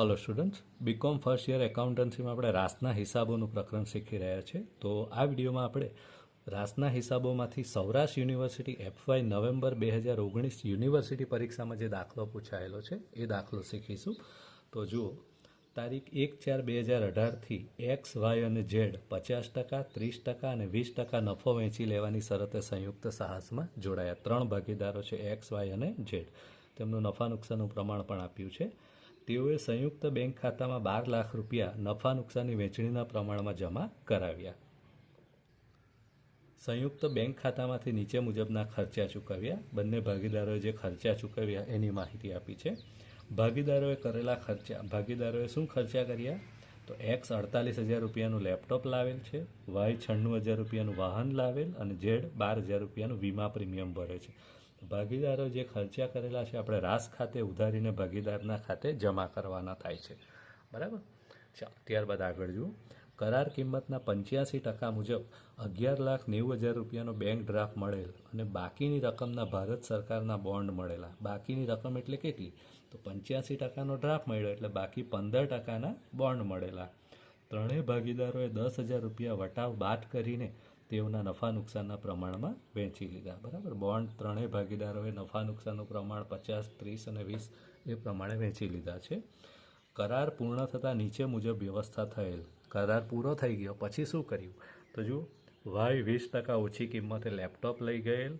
Hello students BCom first year એકાઉન્ટન્સીમાં આપણે રાસના હિસાબોનું પ્રકરણ શીખી રહ્યા છે તો આ વિડીયોમાં આપણે રાસના હિસાબોમાંથી સૌરાષ્ટ્ર યુનિવર્સિટી એફવાય નવેમ્બર બે હજાર ઓગણીસ યુનિવર્સિટી પરીક્ષામાં જે દાખલો પૂછાયેલો છે, એ દાખલો શીખીશું. તો જુઓ, તારીખ એક ચાર બે હજાર અઢારથી એક્સ વાય અને ઝેડ પચાસ ટકા, ત્રીસ ટકા અને વીસ ટકા નફો વેચી લેવાની શરતે સંયુક્ત સાહસમાં જોડાયા. ત્રણ ભાગીદારો છે એક્સ વાય અને ઝેડ તેમનું નફા નુકસાનનું પ્રમાણ પણ આપ્યું છે. તેઓએ સંયુક્ત બેંક ખાતામાં બાર લાખ રૂપિયા નફા નુકસાનની વહેંચણીના પ્રમાણમાં જમા કરાવ્યા. સંયુક્ત બેંક ખાતામાંથી નીચે મુજબના ખર્ચા ચૂકવ્યા. બંને ભાગીદારોએ જે ખર્ચા ચૂકવ્યા એની માહિતી આપી છે. ભાગીદારોએ કરેલા ખર્ચા, ભાગીદારોએ શું ખર્ચા કર્યા? તો એક્સ અડતાલીસ હજાર રૂપિયાનું લેપટોપ લાવેલ છે, વાય છન્નું હજાર રૂપિયાનું વાહન લાવેલ, અને ઝેડ બાર હજાર રૂપિયાનું વીમા પ્રીમિયમ ભરે છે. ભાગીદારો જે ખર્ચા કરેલા છે, આપણે રાસ ખાતે ઉધારીને ભાગીદારના ખાતે જમા કરવાના થાય છે. બરાબર? ચાલો, ત્યારબાદ આગળ જુઓ. કરાર કિંમતના પંચ્યાસી ટકા મુજબ અગિયાર લાખ નેવું હજાર રૂપિયાનો બેંક ડ્રાફ્ટ મળેલ અને બાકીની રકમના ભારત સરકારના બોન્ડ મળેલા. બાકીની રકમ એટલે કેટલી? તો પંચ્યાસી ટકાનો ડ્રાફ્ટ મળ્યો એટલે બાકી પંદર ટકાના બોન્ડ મળેલા. ત્રણેય ભાગીદારોએ દસ હજાર રૂપિયા વટાવ બાદ કરીને તેઓના નફા નુકસાનના પ્રમાણમાં વહેંચી લીધા. બરાબર? બોન્ડ ત્રણેય ભાગીદારોએ નફા નુકસાનનું પ્રમાણ પચાસ, ત્રીસ અને વીસ એ પ્રમાણે વહેંચી લીધા છે. કરાર પૂર્ણ થતાં નીચે મુજબ વ્યવસ્થા થયેલ. કરાર પૂરો થઈ ગયો. પછી શું કર્યું? તો જુઓ, વાય વીસ ટકા ઓછી કિંમતે લેપટોપ લઈ ગયેલ,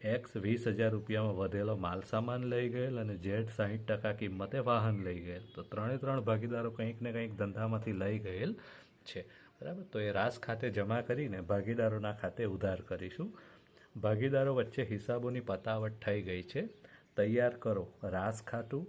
એક્સ વીસ હજાર રૂપિયામાં વધેલો માલ સામાન લઈ ગયેલ અને ઝેડ સાહીઠ ટકા કિંમતે વાહન લઈ ગયેલ. તો ત્રણે ત્રણ ભાગીદારો કંઈક ને કંઈક ધંધામાંથી લઈ ગયેલ છે. બરાબર? તો એ રાસ ખાતે જમા કરીને ભાગીદારોના ખાતે ઉધાર કરીશું. ભાગીદારો વચ્ચે હિસાબોની પતાવટ થઈ ગઈ છે. તૈયાર કરો. રાસ ખાતું,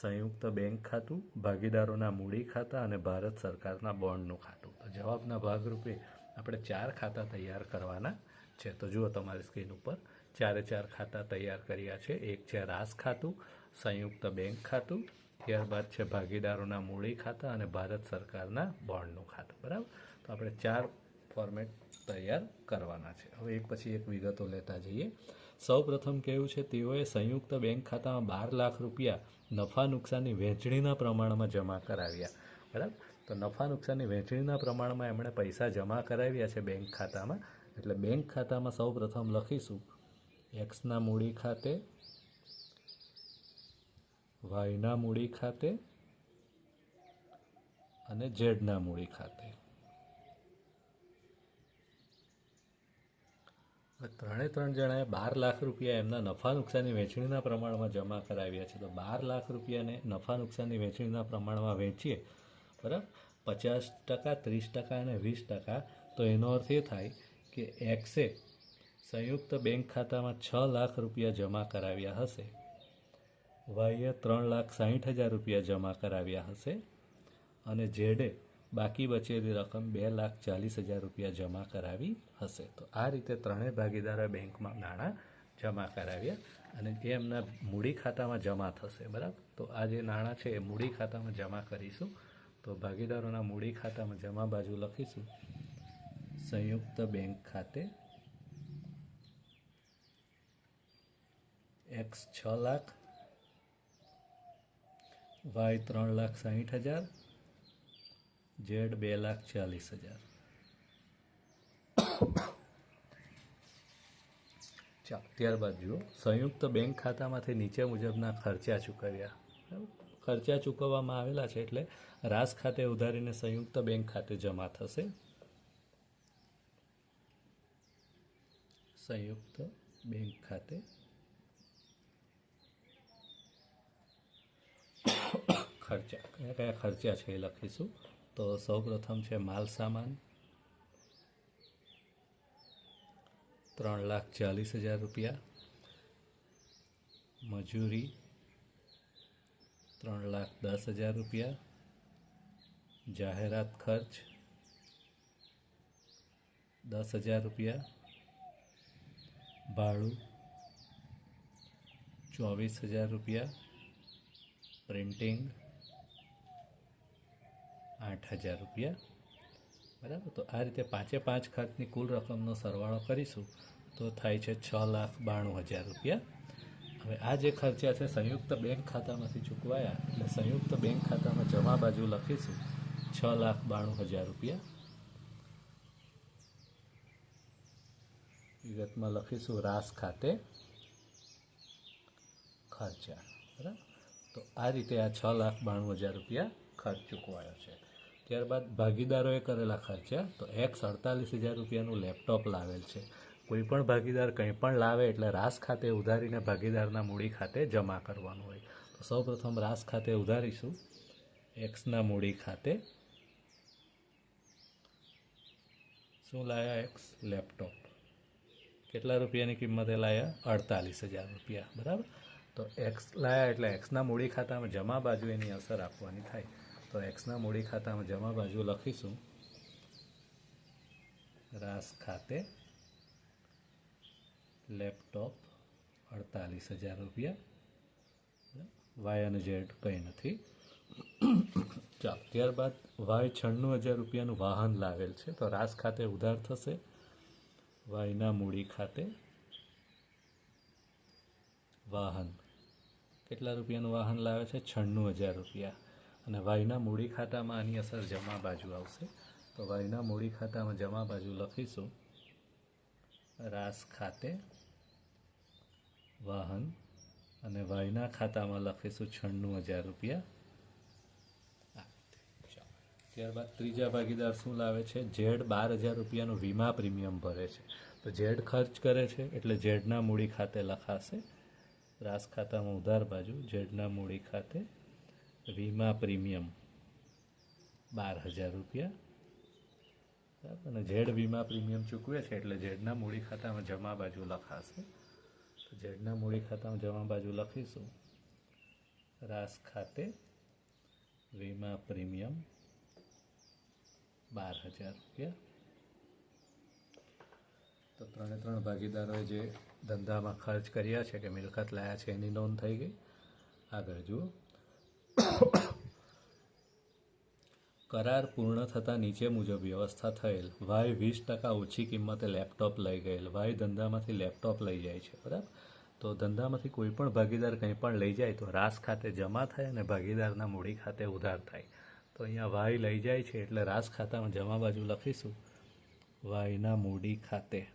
સંયુક્ત બેંક ખાતું, ભાગીદારોના મૂડી ખાતા અને ભારત સરકારના બોન્ડનું ખાતું. તો જવાબના ભાગરૂપે આપણે ચાર ખાતા તૈયાર કરવાના છે. તો જુઓ તમારી સ્ક્રીન ઉપર. ચારે ચાર ખાતા તૈયાર કર્યા છે. એક છે રાસ ખાતું, સંયુક્ત બેંક ખાતું, ત્યારબાદ છે ભાગીદારોના મૂડી ખાતા અને ભારત સરકારના બોન્ડનું ખાતું. બરાબર? તો આપણે ચાર ફોર્મેટ તૈયાર કરવાના છે. હવે એક પછી એક વિગતો લેતા જઈએ. સૌ પ્રથમ કહ્યું છે, તેઓએ સંયુક્ત બેંક ખાતામાં બાર લાખ રૂપિયા નફા નુકસાનની વહેંચણીના પ્રમાણમાં જમા કરાવ્યા. બરાબર? તો નફા નુકસાનની વહેંચણીના પ્રમાણમાં એમણે પૈસા જમા કરાવ્યા છે બેંક ખાતામાં. એટલે બેંક ખાતામાં સૌ પ્રથમ લખીશું એક્સના મૂડી ખાતે વાયના મૂડી ખાતે અને ઝેડના મૂડી ખાતે. ત્રણે ત્રણ જણાએ બાર લાખ રૂપિયા એમના નફા નુકસાનની વેચણીના પ્રમાણમાં જમા કરાવ્યા છે. તો બાર લાખ રૂપિયાને નફા નુકસાનની વેચણીના પ્રમાણમાં વેચીએ, બરાબર? પચાસ ટકા, ત્રીસ ટકા અને વીસ ટકા. તો એનો અર્થ એ થાય કે એક્સે સંયુક્ત બેંક ખાતામાં છ લાખ રૂપિયા જમા કરાવ્યા હશે. વાયે ત્રણ લાખ સાહીઠ હજાર રૂપિયા જમા કરાવ્યા હશે. અને ઝેડે બાકી બચેલી રકમ બે લાખ ચાલીસ હજાર રૂપિયા જમા કરાવી હશે. તો આ રીતે ત્રણેય ભાગીદારોએ બેંકમાં નાણાં જમા કરાવ્યા અને એ એમના મૂડી ખાતામાં જમા થશે, બરાબર? તો આ જે નાણાં છે એ મૂડી ખાતામાં જમા કરીશું. તો ભાગીદારોના મૂડી ખાતામાં જમા બાજુ લખીશું. સંયુક્ત બેંક ખાતે એક્સ છ લાખ, વાય ત્રણ લાખ સાહીઠ હજાર ઝેડ બે લાખ ચાલીસ હજાર. ચાલો, ત્યારબાદ જુઓ. સંયુક્ત બેંક ખાતામાંથી નીચે મુજબના ખર્ચા ચૂકવ્યા? ખર્ચા ચૂકવવામાં આવેલા છે એટલે રાસ ખાતે ઉધારીને સંયુક્ત બેંક ખાતે જમા થશે. સંયુક્ત બેંક ખાતે ખર્ચા. કયા કયા ખર્ચા છે એ લખીશું. તો સૌપ્રથમ છે માલ સામાન. ત્રણ લાખ ચાલીસ હજાર રૂપિયા. મજૂરી. ત્રણ લાખ દસ હજાર રૂપિયા. જાહેરાત ખર્ચ. દસ હજાર રૂપિયા. ભાડું. ચોવીસ હજાર રૂપિયા. પ્રિન્ટિંગ. આઠ હજાર રૂપિયા. બરાબર? તો આ રીતે પાંચે પાંચ ખર્ચની કુલ રકમનો સરવાળો કરીશું તો થાય છે છ લાખ બાણું હજાર રૂપિયા. હવે આ જે ખર્ચા છે, સંયુક્ત બેંક ખાતામાંથી ચૂકવાયા એટલે સંયુક્ત બેંક ખાતામાં જમા બાજુ લખીશું, છ લાખ બાણું હજાર રૂપિયા. વિગતમાં લખીશું, રાસ ખાતે ખર્ચા. બરાબર? તો આ રીતે આ છ લાખ બાણું હજાર રૂપિયા ખર્ચ ચૂકવાયો છે. ત્યારબાદ ભાગીદારોએ કરેલા ખર્ચા તો એક્સ અડતાલીસ હજાર રૂપિયાનું લેપટોપ લાવેલ છે. કોઈ પણ ભાગીદાર કંઈ પણ લાવે એટલે રાસ ખાતે ઉધારીને ભાગીદારના મૂડી ખાતે જમા કરવાનું હોય. તો સૌપ્રથમ રાસ ખાતે ઉધારીશું. એક્સના મૂડી ખાતે શું લાયા એક્સ? લેપટોપ. કેટલા રૂપિયાની કિંમતે લાયા? અડતાલીસ હજાર રૂપિયા. બરાબર? તો એક્સ લાયા એટલે એક્સના મૂડી ખાતામાં જમા બાજુ એની અસર આપવાની થાય. તો એક્સના મૂડી ખાતામાં જમા બાજુ લખીશું. રાસ ખાતે લેપટોપ અડતાલીસ હજાર રૂપિયા. વાય અને ઝેડ કંઈ નથી. ચાલો ત્યારબાદ વાય છન્નું હજાર રૂપિયાનું વાહન લાવેલ છે. તો રાસ ખાતે ઉધાર થશે. વાયના મૂડી ખાતે વાહન. કેટલા રૂપિયાનું વાહન લાવે છે? છન્નું હજાર રૂપિયા. અને વાયના મૂડી ખાતામાં આની અસર જમા બાજુ આવશે. તો વાયના મૂડી ખાતામાં જમા બાજુ લખીશું. રાસ ખાતે વાહન અને વાયના ખાતામાં લખીશું છન્નું હજાર રૂપિયા. ત્યારબાદ ત્રીજા ભાગીદાર શું લાવે છે? ઝેડ બાર હજાર રૂપિયાનું વીમા પ્રીમિયમ ભરે છે. તો ઝેડ ખર્ચ કરે છે એટલે ઝેડના મૂડી ખાતે લખાશે. રાસ ખાતામાં ઉધાર બાજુ ઝેડના મૂડી ખાતે વીમા પ્રીમિયમ બાર હજાર રૂપિયા. બરાબર. અને ઝેડ વીમા પ્રીમિયમ ચૂકવે છે એટલે ઝેડના મૂડી ખાતામાં જમા બાજુ લખાશે. તો ઝેડના મૂડી ખાતામાં જમા બાજુ લખીશું. રાસ ખાતે વીમા પ્રીમિયમ બાર હજાર રૂપિયા. તો ત્રણે ત્રણ ભાગીદારોએ જે ધંધામાં ખર્ચ કર્યા છે કે મિલકત લાયા છે એની નોંધ થઈ ગઈ. આગળ જુઓ. કરાર પૂર્ણ થતાં નીચે મુજબ વ્યવસ્થા થયેલ. વાય વીસ ટકા ઓછી કિંમતે લેપટોપ લઈ ગયેલ. વાય ધંધામાંથી લેપટોપ લઈ જાય છે, બરાબર? તો ધંધામાંથી કોઈ પણ ભાગીદાર કંઈ પણ લઈ જાય તો રાસ ખાતે જમા થાય અને ભાગીદારના મૂડી ખાતે ઉધાર થાય. તો અહીંયા વાય લઈ જાય છે એટલે રાસ ખાતામાં જમા બાજુ લખીશું. વાયના મૂડી ખાતે.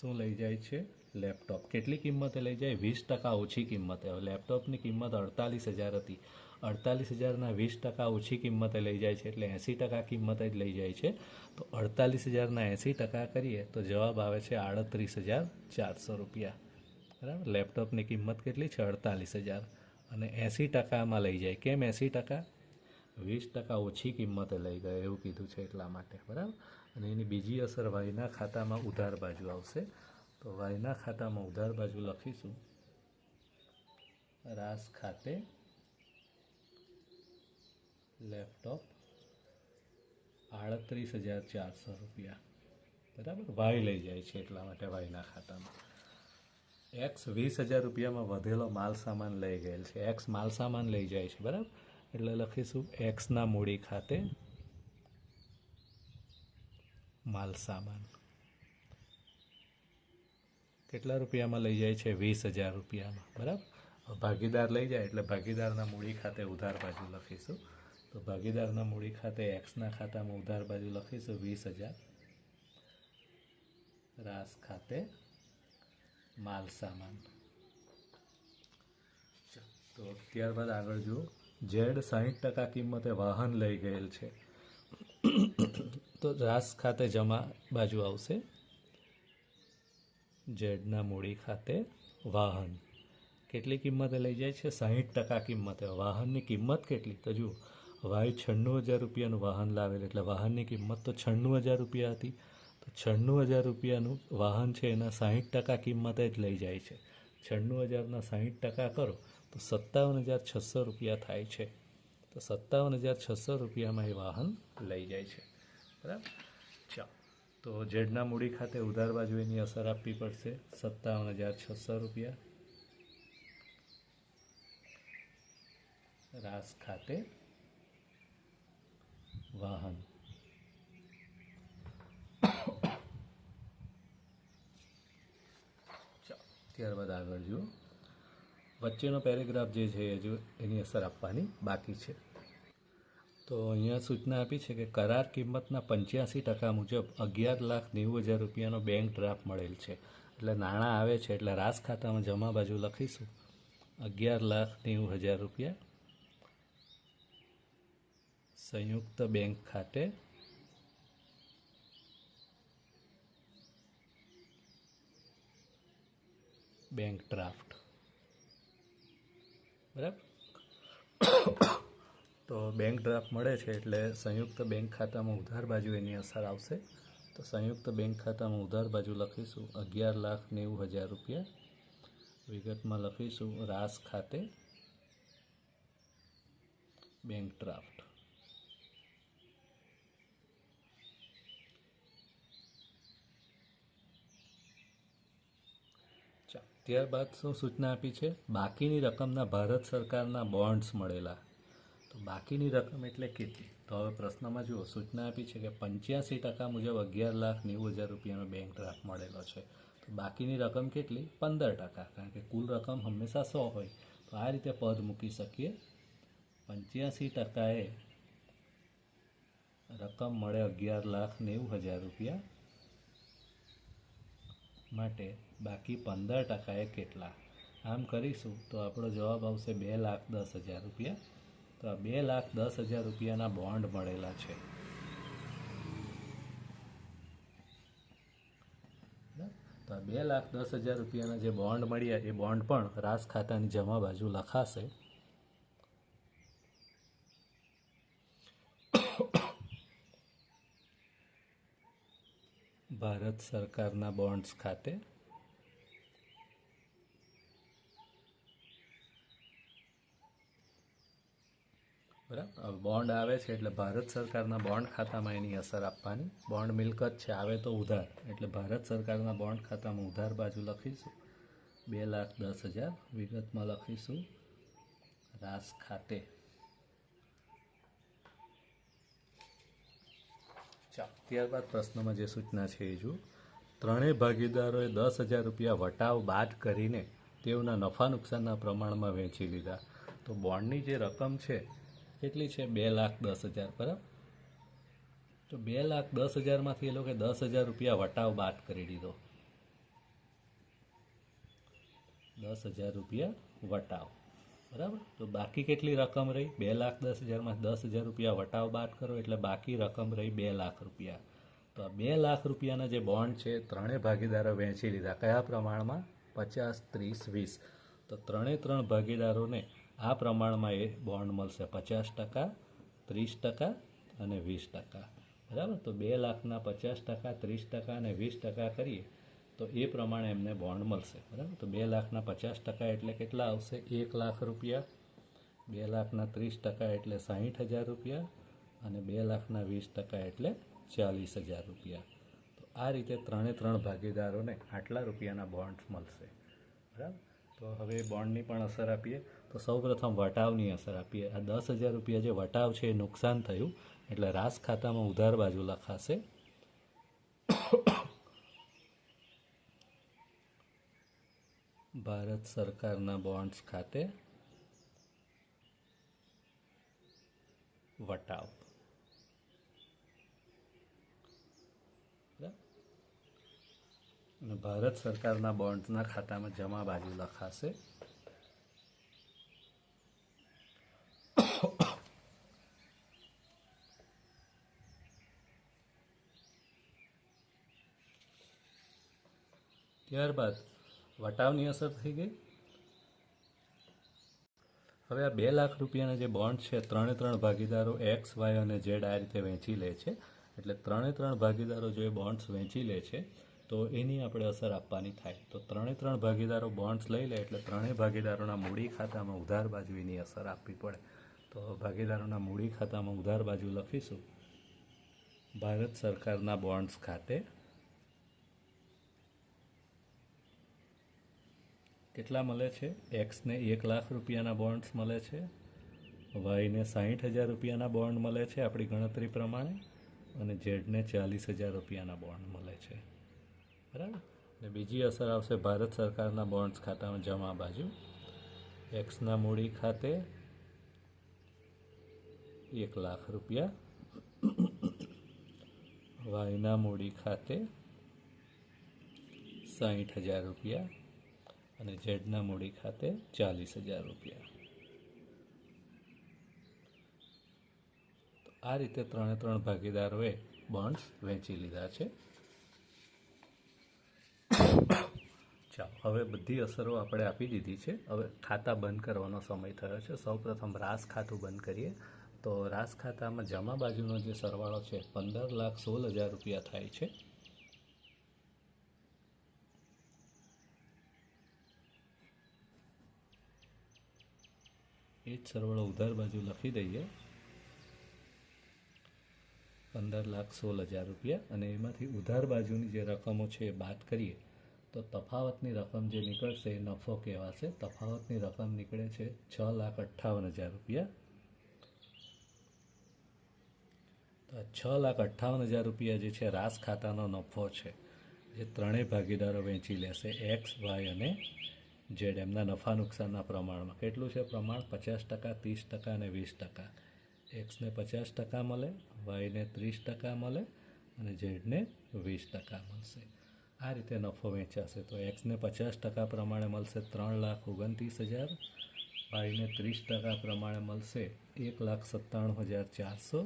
શું લઈ જાય છે? લેપટોપ. કેટલી કિંમતે લઈ જાય? વીસ ટકા ઓછી કિંમતે. હવે લેપટોપની કિંમત અડતાલીસ હજાર હતી. અડતાલીસ હજારના વીસ ટકા ઓછી કિંમતે લઈ જાય છે એટલે એંસી ટકા કિંમતે જ લઈ જાય છે. તો અડતાલીસ હજારના એંસી ટકા કરીએ તો જવાબ આવે છે આડત્રીસ હજાર ચારસો રૂપિયા. બરાબર? લેપટોપની કિંમત કેટલી છે? અડતાલીસ હજાર. અને એંસી ટકામાં લઈ જાય. કેમ એંસી ટકા? વીસ ટકા ઓછી કિંમતે લઈ ગયા. એવું કીધું છે એટલા માટે. બરાબર? અને એની બીજી અસર વાયના ખાતામાં ઉધાર બાજુ આવશે. તો વાયના ખાતામાં ઉધાર બાજુ લખીશું. રાસ ખાતે લેપટોપ આડત્રીસ હજાર ચારસો રૂપિયા. બરાબર? વાય લઈ જાય છે એટલા માટે વાયના ખાતામાં. એક્સ વીસ હજાર રૂપિયામાં વધેલો માલ સામાન લઈ ગયેલ છે. એક્સ માલ સામાન લઈ જાય છે. બરાબર? એટલે લખીશું એક્સના મૂડી ખાતે માલ સામાન કેટલા રૂપિયામાં લઈ જાય છે? વીસ હજાર રૂપિયામાં. બરાબર? ભાગીદાર લઈ જાય એટલે ભાગીદારના મૂડી ખાતે ઉધાર બાજુ લખીશું. તો ભાગીદારના મૂડી ખાતે એક્સના ખાતામાં ઉધાર બાજુ લખીશું. વીસ હજાર. રાસ ખાતે માલ સામાન. તો ત્યારબાદ આગળ જુઓ. ઝેડ સાહીઠ ટકા કિંમતે વાહન લઈ ગયેલ છે. તો રાસ ખાતે જમા બાજુ આવશે. ઝેડના મૂડી ખાતે વાહન. કેટલી કિંમતે લઈ જાય છે? સાહીઠ ટકા કિંમતે. વાહનની કિંમત કેટલી? તો જુઓ વાય છન્નું હજાર રૂપિયાનું વાહન લાવેલ. એટલે વાહનની કિંમત તો છન્નું હજાર રૂપિયા હતી. તો છન્નું હજાર રૂપિયાનું વાહન છે એના સાહીઠ ટકા કિંમતે જ લઈ જાય છે. છન્નું હજારના સાહીઠ ટકા કરો, તો સત્તાવન હજાર છસો રૂપિયા થાય છે. તો સત્તાવન હજાર છસો રૂપિયામાં એ વાહન લઈ જાય છે. બરાબર? તો જેડના મૂડી ખાતે ઉધાર બાજુ એની અસર આપવી પડશે સત્તાવન હજાર છસો રૂપિયા. રાસ ખાતે વાહન. ત્યારબાદ આગળ જુઓ. વચ્ચેનો પેરેગ્રાફ જે છે એ હજુ એની અસર આપવાની બાકી છે. તો અહીંયા સૂચના આપી છે કે કરાર કિંમતના પંચ્યાસી ટકા મુજબ અગિયાર લાખ નેવું હજાર રૂપિયાનો બેંક ડ્રાફ્ટ મળેલ છે. એટલે નાણાં આવે છે, એટલે રાસ ખાતામાં જમા બાજુ લખીશું. અગિયાર લાખ નેવું હજાર રૂપિયા સંયુક્ત બેંક ખાતે બેંક ડ્રાફ્ટ બરાબર? તો બેંક ડ્રાફ્ટ મળે છે એટલે સંયુક્ત બેંક ખાતામાં ઉધાર બાજુ એની અસર આવશે. તો સંયુક્ત બેંક ખાતામાં ઉધાર બાજુ લખીશું અગિયાર લાખ નેવું હજાર રૂપિયા. વિગતમાં લખીશું રાસ ખાતે બેંક ડ્રાફ્ટ ત્યારબાદ શું સૂચના આપી છે? બાકીની રકમના ભારત સરકારના બોન્ડ્સ મળેલા. તો બાકીની રકમ એટલે કેટલી તો. હવે પ્રશ્નમાં જુઓ, સૂચના આપી છે કે પંચ્યાસી ટકા મુજબ અગિયાર લાખ નેવું હજાર રૂપિયાનો બેંક ડ્રાફ્ટ મળેલો છે. તો બાકીની રકમ કેટલી? પંદર ટકા. કારણ કે કુલ રકમ હંમેશા સો હોય. તો આ રીતે પદ મૂકી શકીએ. પંચ્યાસી ટકાએ રકમ મળે અગિયાર લાખ નેવું હજાર રૂપિયા માટે. બાકી પંદર ટકાએ કેટલા? આમ કરીશું તો આપણો જવાબ આવશે બે લાખ દસ હજાર રૂપિયા. તો બે લાખ દસ હજાર રૂપિયાના બોન્ડ મળેલા છે. તો બે લાખ દસ હજાર રૂપિયાના જે બોન્ડ મળ્યા, એ બોન્ડ પણ રાસ ખાતાની જમા બાજુ લખાશે. ભારત સરકારના બોન્ડ્સ ખાતે બરાબર? બોન્ડ આવે છે એટલે ભારત સરકારના બોન્ડ ખાતામાં એની અસર આપવાની. બોન્ડ મિલકત છે, આવે તો ઉધાર. એટલે ભારત સરકારના બોન્ડ ખાતામાં ઉધાર બાજુ લખીશું. બે લાખ દસ હજાર વિગતમાં લખીશું. રાસ ખાતે. ચાલો ત્યારબાદ પ્રશ્નમાં જે સૂચના છે એ જુઓ. ત્રણેય ભાગીદારોએ દસ હજાર રૂપિયા વટાવ બાદ કરીને તેઓના નફા નુકસાનના પ્રમાણમાં વેચી લીધા. તો બોન્ડની જે રકમ છે કેટલી છે? બે લાખ દસ હજાર, બરાબર? તો બે લાખ દસ હજારમાંથી એ લોકોએ દસ હજાર રૂપિયા વટાવ બાદ કરી દીધો. દસ હજાર રૂપિયા વટાવ, બરાબર? તો બાકી કેટલી રકમ રહી? બે લાખ દસ હજારમાં દસ હજાર રૂપિયા વટાવ બાદ કરો, એટલે બાકી રકમ રહી બે લાખ રૂપિયા. તો આ બે લાખ રૂપિયાના જે બોન્ડ છે, ત્રણેય ભાગીદારો વહેંચી લીધા. કયા પ્રમાણમાં? પચાસ, ત્રીસ, વીસ. તો ત્રણે ત્રણ ભાગીદારોને આ પ્રમાણમાં એ બોન્ડ મળશે પચાસ ટકા, ત્રીસ ટકા અને વીસ ટકા. બરાબર? તો બે લાખના પચાસ ટકા, ત્રીસ ટકા અને વીસ ટકા કરીએ, તો એ પ્રમાણે એમને બોન્ડ મળશે. બરાબર? તો બે લાખના પચાસ ટકા એટલે કેટલા આવશે? એક લાખ રૂપિયા. બે લાખના ત્રીસ ટકા એટલે સાહીઠ હજાર રૂપિયા અને બે લાખના વીસ ટકા એટલે ચાલીસ હજાર રૂપિયા. તો આ રીતે ત્રણે ત્રણ ભાગીદારોને આટલા રૂપિયાના બોન્ડ્સ મળશે. બરાબર? તો હવે બોન્ડની પણ અસર આપીએ. તો સૌપ્રથમ વટાવની અસર આપીએ આ દસ હજાર રૂપિયા જે વટાવ છે એ નુકસાન થયું. એટલે રાસ ખાતામાં ઉધાર બાજુ લખાશે ભારત સરકારના બોન્ડ્સ ખાતે વટાવ. અને ભારત સરકારના બોન્ડ્સના ખાતામાં જમા બાજુ લખાશે ત્યારબાદ વટાવની અસર થઈ ગઈ. હવે આ બે લાખ રૂપિયાના જે બોન્ડ છે, ત્રણે ત્રણ ભાગીદારો એક્સ વાય અને ઝેડ આ રીતે વેચી લે છે. એટલે ત્રણે ત્રણ ભાગીદારો જો એ બોન્ડ્સ વેચી લે છે, તો એની આપણે અસર આપવાની થાય. તો ત્રણે ત્રણ ભાગીદારો બોન્ડ્સ લઈ લે એટલે ત્રણેય ભાગીદારોના મૂડી ખાતામાં ઉધાર બાજુ એની અસર આપવી પડે. તો ભાગીદારોના મૂડી ખાતામાં ઉધાર બાજુ લખીશું. ભારત સરકારના બોન્ડ્સ ખાતે કેટલા મળે છે? એક્સને એક લાખ રૂપિયાના બોન્ડ્સ મળે છે. વાયને સાહીઠ હજાર રૂપિયાના બોન્ડ મળે છે આપણી ગણતરી પ્રમાણે. અને ઝેડને ચાલીસ હજાર રૂપિયાના બોન્ડ મળે છે. બરાબર? અને બીજી અસર આવશે ભારત સરકારના બોન્ડ્સ ખાતામાં જમા બાજુ. એક્સના મૂડી ખાતે એક લાખ રૂપિયા. વાયના મૂડી ખાતે સાહીઠ હજાર રૂપિયા. ઝેડના મૂડી ખાતે ચાલીસ હજાર રૂપિયા. આ રીતે ત્રણે ત્રણ ભાગીદારોએ બોન્ડ્સ વેચી લીધા છે. ચાલો, હવે બધી અસરો આપણે આપી દીધી છે. હવે ખાતા બંધ કરવાનો સમય થયો છે. સૌપ્રથમ રાસ ખાતું બંધ કરીએ. તો રાસ ખાતામાં જમા બાજુનો જે સરવાળો છે, પંદર લાખ સોળ હજાર રૂપિયા થાય છે. એ જ સરવાળો ઉધાર બાજુ લખી દઈએ. પંદર લાખ સોળ હજાર રૂપિયા અને એમાંથી ઉધાર બાજુની જે રકમો છે એ બાદ કરીએ, તો તફાવતની રકમ જે નીકળશે એ નફો કહેવાશે. તફાવતની રકમ નીકળે છે છ લાખ અઠ્ઠાવન હજાર રૂપિયા. તો છ લાખ અઠ્ઠાવન હજાર રૂપિયા જે છે રાસ ખાતાનો નફો છે, જે ત્રણેય ભાગીદારો વેચી લેશે, એક્સ, વાય અને જેડ એમના નફા નુકસાનના પ્રમાણમાં. કેટલું છે પ્રમાણ? પચાસ ટકા, ત્રીસ ટકા અને વીસ ટકા. એક્સને પચાસ ટકા મળે વાયને ત્રીસ ટકા મળે અને ઝેડને વીસ ટકા મળશે. આ રીતે નફો વેચાશે. તો એક્સને પચાસ ટકા પ્રમાણે મળશે ત્રણ લાખ ઓગણત્રીસ હજાર. વાયને ત્રીસ ટકા પ્રમાણે મળશે એક લાખ સત્તાણું હજાર ચારસો.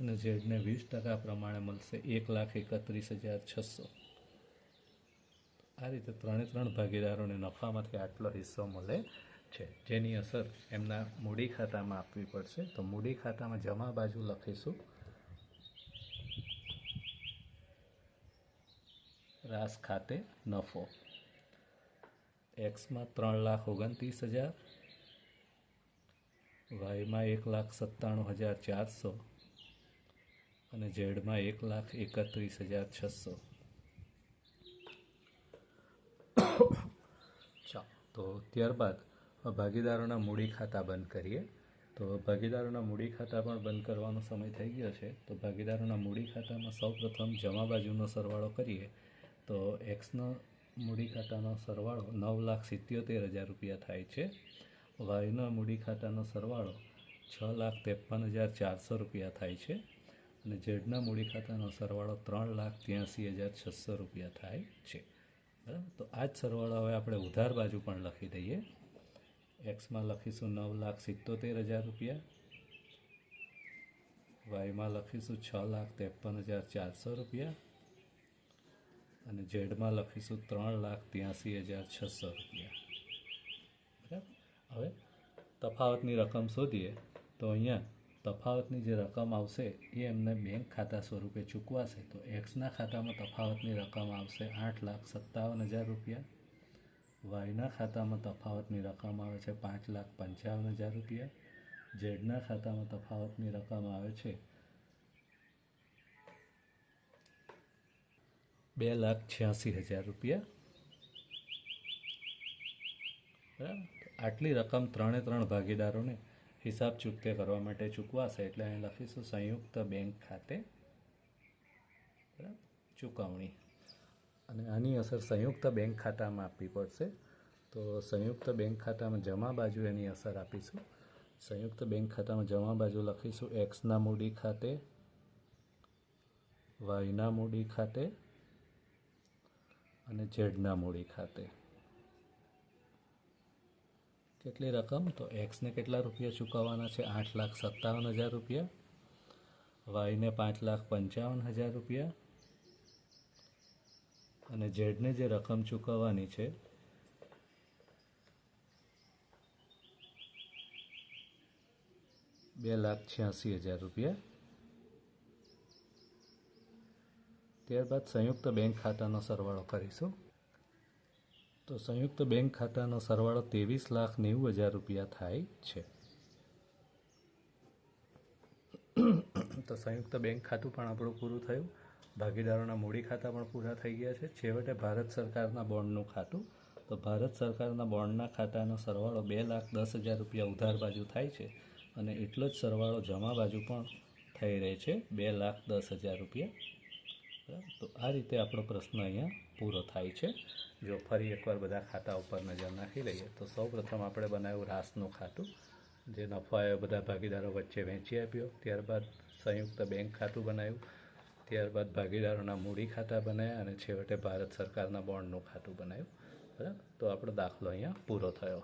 અને ઝેડને વીસ ટકા પ્રમાણે મળશે એક લાખ એકત્રીસ હજાર છસો. આ રીતે ત્રણે ત્રણ ભાગીદારોને નફામાંથી આટલો હિસ્સો મળે છે. જેની અસર એમના મૂડી ખાતામાં આપવી પડશે. તો મૂડી ખાતામાં જમા બાજુ લખીશું. રાસ ખાતે નફો. એક્સમાં ત્રણ લાખ ઓગણત્રીસ હજાર. વાયમાં એક લાખ સત્તાણું હજાર ચારસો. અને ઝેડમાં એક લાખ એકત્રીસ હજાર છસો ચાલો તો ત્યારબાદ ભાગીદારોના મૂડી ખાતા બંધ કરીએ. તો ભાગીદારોના મૂડી ખાતા પણ બંધ કરવાનો સમય થઈ ગયો છે. તો ભાગીદારોના મૂડી ખાતામાં સૌપ્રથમ જમા બાજુનો સરવાળો કરીએ. તો એક્સનો મૂડી ખાતાનો સરવાળો નવ લાખ સિત્યોતેર હજાર રૂપિયા થાય છે. વાયના મૂડી ખાતાનો સરવાળો છ લાખ ત્રેપન હજાર ચારસો રૂપિયા થાય છે. અને ઝેડના મૂડી ખાતાનો સરવાળો ત્રણ લાખ ત્યાંસી હજાર છસો રૂપિયા થાય છે. બરાબર? તો આ જ સરવાળો હવે આપણે ઉધાર બાજુ પણ લખી દઈએ. એક્સમાં લખીશું નવ લાખ સિત્તોતેર હજાર રૂપિયા. વાયમાં લખીશું છ લાખ ત્રેપન હજાર ચારસો રૂપિયા. અને ઝેડમાં લખીશું ત્રણ લાખ ત્યાંસી હજાર છસો રૂપિયા. બરાબર? હવે તફાવતની રકમ શોધીએ. તો અહીંયા તફાવતની જે રકમ આવશે એ એમને બેંક ખાતા સ્વરૂપે ચૂકવાશે. તો એક્સના ખાતામાં તફાવતની રકમ આવશે આઠ લાખ સત્તાવન હજાર રૂપિયા. વાયના ખાતામાં તફાવતની રકમ આવે છે પાંચ લાખ પંચાવન હજાર રૂપિયા. ઝેડના ખાતામાં તફાવતની રકમ આવે છે બે લાખ છ્યાસી હજાર રૂપિયા. બરાબર? આટલી રકમ ત્રણે ત્રણ ભાગીદારોને હિસાબ ચૂકતે કરવા માટે ચૂકવાશે એટલે અહીં લખીશું, સંયુક્ત બેંક ખાતે બરાબર? ચૂકવણી. અને આની અસર સંયુક્ત બેંક ખાતામાં આપવી પડશે. તો સંયુક્ત બેંક ખાતામાં જમા બાજુ એની અસર આપીશું. સંયુક્ત બેંક ખાતામાં જમા બાજુ લખીશું એક્સના મૂડી ખાતે વાયના મૂડી ખાતે અને ઝેડના મૂડી ખાતે. કેટલી રકમ? તો એક્સને કેટલા રૂપિયા ચૂકવવાના છે? આઠ લાખ સત્તાવન હજાર રૂપિયા. વાયને પાંચ લાખ પંચાવન હજાર રૂપિયા. અને ઝેડને જે રકમ ચૂકવવાની છે, બે લાખ છ્યાસી હજાર રૂપિયા. ત્યારબાદ સંયુક્ત બેંક ખાતાનો સરવાળો કરીશું. તો સંયુક્ત બેંક ખાતાનો સરવાળો ત્રેવીસ લાખ નેવું હજાર રૂપિયા થાય છે. તો સંયુક્ત બેંક ખાતું પણ આપણું પૂરું થયું. ભાગીદારોના મૂડી ખાતા પણ પૂરા થઈ ગયા છે. છેવટે ભારત સરકારના બોન્ડનું ખાતું. તો ભારત સરકારના બોન્ડના ખાતાનો સરવાળો બે લાખ દસ હજાર રૂપિયા ઉધાર બાજુ થાય છે અને એટલો જ સરવાળો જમા બાજુ પણ થઈ રહે છે. બે લાખ દસ હજાર રૂપિયા. તો આ રીતે આપણો પ્રશ્ન અહીંયા પૂરો થાય છે. જો ફરી એકવાર બધા ખાતા ઉપર નજર નાખી લઈએ, તો સૌ પ્રથમ આપણે બનાવ્યું રાસનું ખાતું, જે નફો આવ્યો બધા ભાગીદારો વચ્ચે વહેંચી આપ્યો. ત્યારબાદ સંયુક્ત બેંક ખાતું બનાવ્યું. ત્યારબાદ ભાગીદારોના મૂડી ખાતા બનાવ્યા અને છેવટે ભારત સરકારના બોન્ડનું ખાતું બનાવ્યું. બરાબર? તો આપણો દાખલો અહીંયા પૂરો થયો.